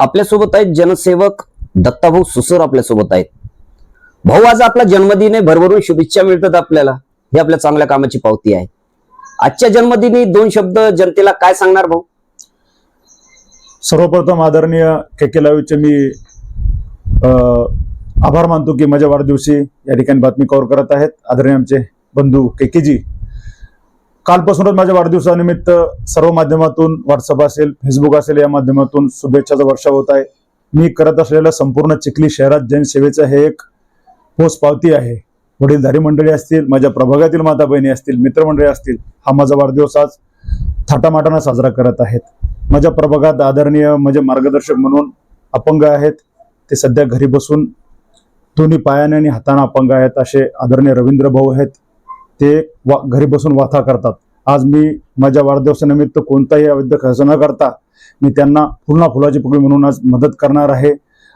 आपल्यासोबत आहेत जनसेवक दत्ताभाऊ सुसर आपल्यासोबत आहेत. भाऊ आज आपला जन्मदिन आहे. भरभरून शुभेच्छा मिळतात आपल्याला. ही आपल्या चांगल्या कामाची पावती आहे. आजच्या जन्मदिनी दोन शब्द जनतेला काय सांगणार भाऊ? सर्वप्रथम आदरणीय के के लाईव्हचे मी आभार मानतो की माझ्या वाढदिवशी या ठिकाणी बातमी कव्हर करत आहेत. आदरणीय आमचे बंधू के के जी कालपासूनच माझ्या वाढदिवसानिमित्त सर्व माध्यमातून व्हॉट्सअप असेल फेसबुक असेल या माध्यमातून शुभेच्छाचा वर्षा होत आहे. मी करत असलेल्या संपूर्ण चिखली शहरात जनसेवेचं हे एक पोच पावती आहे. वडीलधारी मंडळी असतील माझ्या प्रभागातील माता बहिणी असतील मित्रमंडळी असतील हा माझा वाढदिवस आज थाटामाटानं साजरा करत आहेत. माझ्या प्रभागात आदरणीय माझे मार्गदर्शक म्हणून अपंग आहेत. ते सध्या घरी बसून दोन्ही पायाने आणि हाताने अपंग आहेत असे आदरणीय रवींद्र भाऊ आहेत. ते वा घरी बसून वाथा करतात. आज मी माझ्या वाढदिवसानिमित्त कोणताही अवैध खर्च न करता मी त्यांना फुलना फुलाची पगडी म्हणून आज मदत करणार आहे.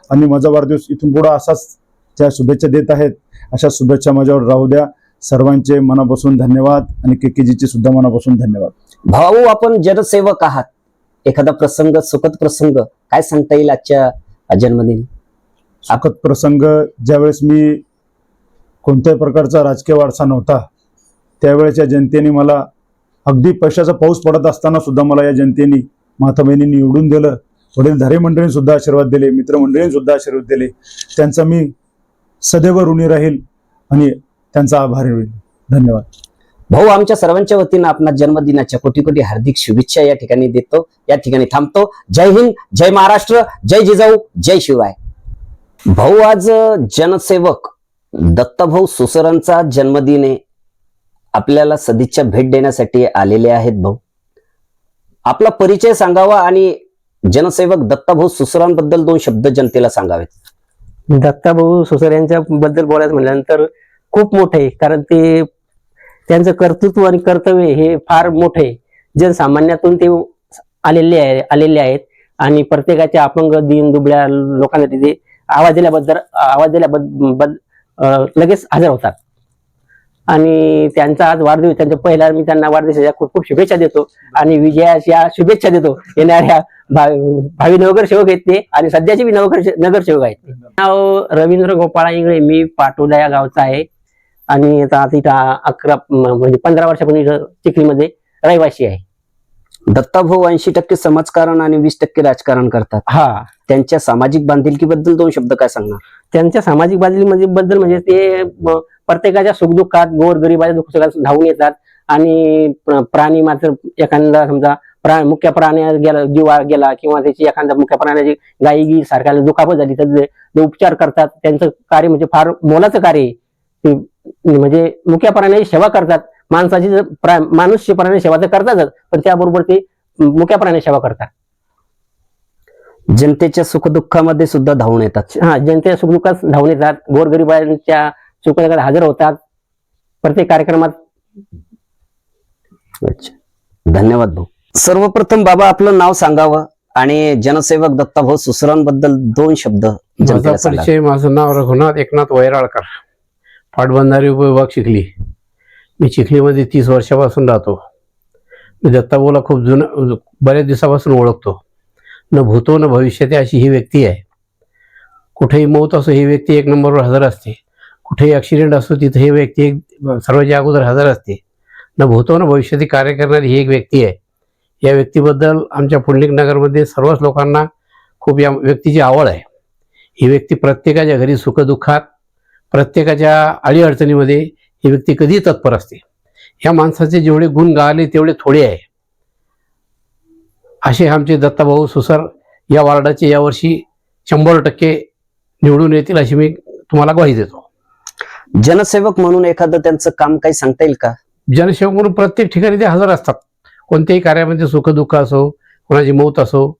आणि माझा वाढदिवस इथून पुढे असाच त्या शुभेच्छा देत आहेत. अशा शुभेच्छा माझ्यावर राहू द्या. सर्वांचे मनापासून धन्यवाद आणि केकेजीचे सुद्धा मनापासून धन्यवाद. भाऊ आपण जनसेवक आहात. एखादा प्रसंग सुखद प्रसंग काय सांगता येईल आजच्या जन्मदिनी? सुखद प्रसंग ज्यावेळेस मी कोणत्याही प्रकारचा राजकीय वारसा नव्हता त्यावेळेच्या जनतेने मला अगदी पैशाचा पाऊस पडत असताना सुद्धा मला या जनतेने माता बहिणींनी निवडून दिलं. धरे मंडळींनी सुद्धा आशीर्वाद दिले मित्रमंडळींनी सुद्धा आशीर्वाद दिले. त्यांचा मी सदैव ऋणी राहील आणि त्यांचा आभारी होईल. धन्यवाद. भाऊ आमच्या सर्वांच्या वतीनं आपणा जन्मदिनाच्या कोटी कोटी हार्दिक शुभेच्छा या ठिकाणी देतो. या ठिकाणी थांबतो. जय हिंद जय महाराष्ट्र जय जिजाऊ जय शिवाय भाऊ आज जनसेवक दत्ताभाऊ सुसरांचा जन्मदिन आहे. आपल्याला सदिच्छा भेट देण्यासाठी आलेले आहेत भाऊ. आपला परिचय सांगावा आणि जनसेवक दत्ताभाऊ सुसरांबद्दल दोन शब्द जनतेला सांगावेत. दत्ताभाऊ सुसर यांच्या बद्दल बोलायचं म्हटल्यानंतर खूप मोठे आहे कारण ते त्यांचं कर्तृत्व आणि कर्तव्य हे फार मोठे. जनसामान्यातून ते आलेले आहे आलेले आहेत. आणि प्रत्येकाच्या अपंग दिन दुबळ्या लोकांना तिथे आवाज दिल्याबद्दल आवाज दिल्याबद्दल अं, लगेच हजर होतात. आणि त्यांचा आज वाढदिवस त्यांचा पहिला मी त्यांना वाढदिवसाच्या खूप खूप शुभेच्छा देतो. आणि विजयाच्या शुभेच्छा देतो. येणाऱ्या भा- भावी नगरसेवक आहेत ते आणि सध्याचे मी नगर नगरसेवक आहेत ते. नाव रवींद्र गोपाळा इंगळे मी पाटोदा या गावचा आहे. आणि आता तिथं अकरा म्हणजे पंधरा वर्षापूर्वी चिखलीमध्ये रहिवासी आहे. दत्ताभाऊ ऐंशी टक्के समाजकारण आणि वीस टक्के राजकारण करतात. हा. त्यांच्या सामाजिक बांधिलकीबद्दल दोन शब्द काय सांगणार? त्यांच्या सामाजिक बाजू बद्दल म्हणजे ते प्रत्येकाच्या सुखदुःखात गोर गरिबाच्या दुःखात धावून येतात. आणि प्र- प्राणी मात्र एखादा समजा प्रा मुख्य प्राणी गेला जीव गेला किंवा त्याची एखाद्या मुख्य प्राण्याची गायी सारख्या दुखापत झाली तर ते उपचार करतात. त्यांचं कार्य म्हणजे फार मोलाचं कार्य म्हणजे मुख्य प्राण्याची सेवा करतात. माणसाची जर प्रा- माणूसची प्राणी सेवा तर करतातच पण त्याबरोबर ते मुख्य प्राणी सेवा करतात. जनतेच्या सुखदुःखामध्ये सुद्धा धावून येतात. हा जनतेच्या सुखदुःखात धावून येतात. गोरगरिबांच्या सुखदुःखात हजर होतात. प्रत्येक कार्यक्रमात अच्छा. धन्यवाद भाऊ. सर्वप्रथम बाबा आपलं नाव सांगावं आणि जनसेवक दत्ताभाऊ सुसरांबद्दल दोन शब्द माझा परिचय नाव रघुनाथ एकनाथ वैराळकर. पाटबंधारे उपविभाग चिखली मी चिखलीमध्ये तीस वर्षापासून राहतो. मी दत्ताभाऊला खूप जुनं बऱ्याच दिवसापासून ओळखतो. न भूतो न भविष्यते अशी ही व्यक्ती आहे. कुठेही मौत असो ही व्यक्ती एक नंबरवर हजर असते. कुठेही ॲक्सिडेंट असो तिथे ही व्यक्ती एक सर्वांच्या अगोदर हजर असते. न भूतो न भविष्याती कार्य करणारी ही एक व्यक्ती आहे. या व्यक्तीबद्दल आमच्या पुंडलिक नगरमध्ये सर्वच लोकांना खूप या व्यक्तीची आवड आहे. ही व्यक्ती प्रत्येकाच्या घरी सुखदुःखात प्रत्येकाच्या अडीअडचणीमध्ये ही व्यक्ती कधीही तत्पर असते. या माणसाचे जेवढे गुण गाळले तेवढे थोडे आहे. असे आमचे दत्ताभाऊ सुसर या वार्डाचे यावर्षी शंभर टक्के निवडून येतील अशी मी तुम्हाला ग्वाही देतो. जनसेवक म्हणून एखादं त्यांचं काम काही सांगता येईल का? जनसेवक म्हणून प्रत्येक ठिकाणी ते हजर असतात. कोणत्याही कार्यामध्ये सुखदुःख असो कोणाची मौत असो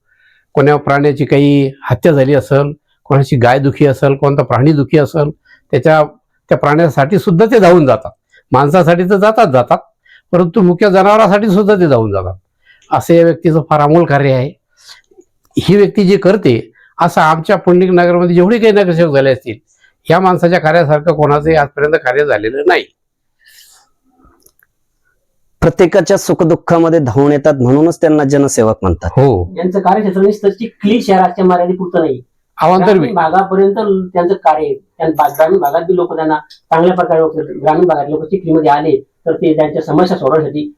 कोणा प्राण्याची काही हत्या झाली असेल कोणाची गाय दुखी असेल कोणता प्राणी दुखी असेल त्याच्या त्या प्राण्यासाठी सुद्धा ते धावून जातात. माणसासाठी तर जातात जातात. परंतु मुख्य जनावरांसाठी सुद्धा ते धावून जातात. असं या व्यक्तीचं फार अमोल कार्य आहे. ही व्यक्ती जे करते असं आमच्या पुंडलिक नगरमध्ये जेवढे काही नगरसेवक झाले असतील या माणसाच्या कार्यासारखं कोणाचंही आजपर्यंत कार्य झालेलं नाही. प्रत्येकाच्या सुखदुःखामध्ये धावून येतात म्हणूनच त्यांना जनसेवक म्हणतात. हो. यांचं कार्यक्षेत्र नुसतं चिखली शहराच्या मर्यादेपुरतं नाही अवांतर ग्रामीण भागापर्यंत त्यांचं कार्य त्या भा- ग्रामीण भागात बी लोक त्यांना चांगल्या प्रकारे. ग्रामीण भागात लोक चिखलीमध्ये आले तर ते त्यांच्या समस्या सोडवण्यासाठी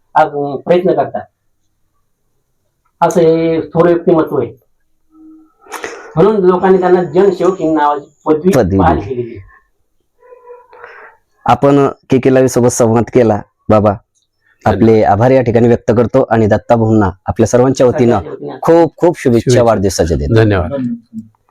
प्रयत्न करतात. असं हे थोडं व्यक्तिमत्व आहे. म्हणून लोकांनी त्यांना जनसेवक ही नावाची पदवी बहाल. केलेली. आपण के के लावी सोबत संवाद केला. बाबा आपले आभार या ठिकाणी व्यक्त करतो आणि दत्ता भाऊंना आपल्या सर्वांच्या वतीनं खूप खूप शुभेच्छा. वाढदिवसाच्या देतो धन्यवाद. धन्यवाद.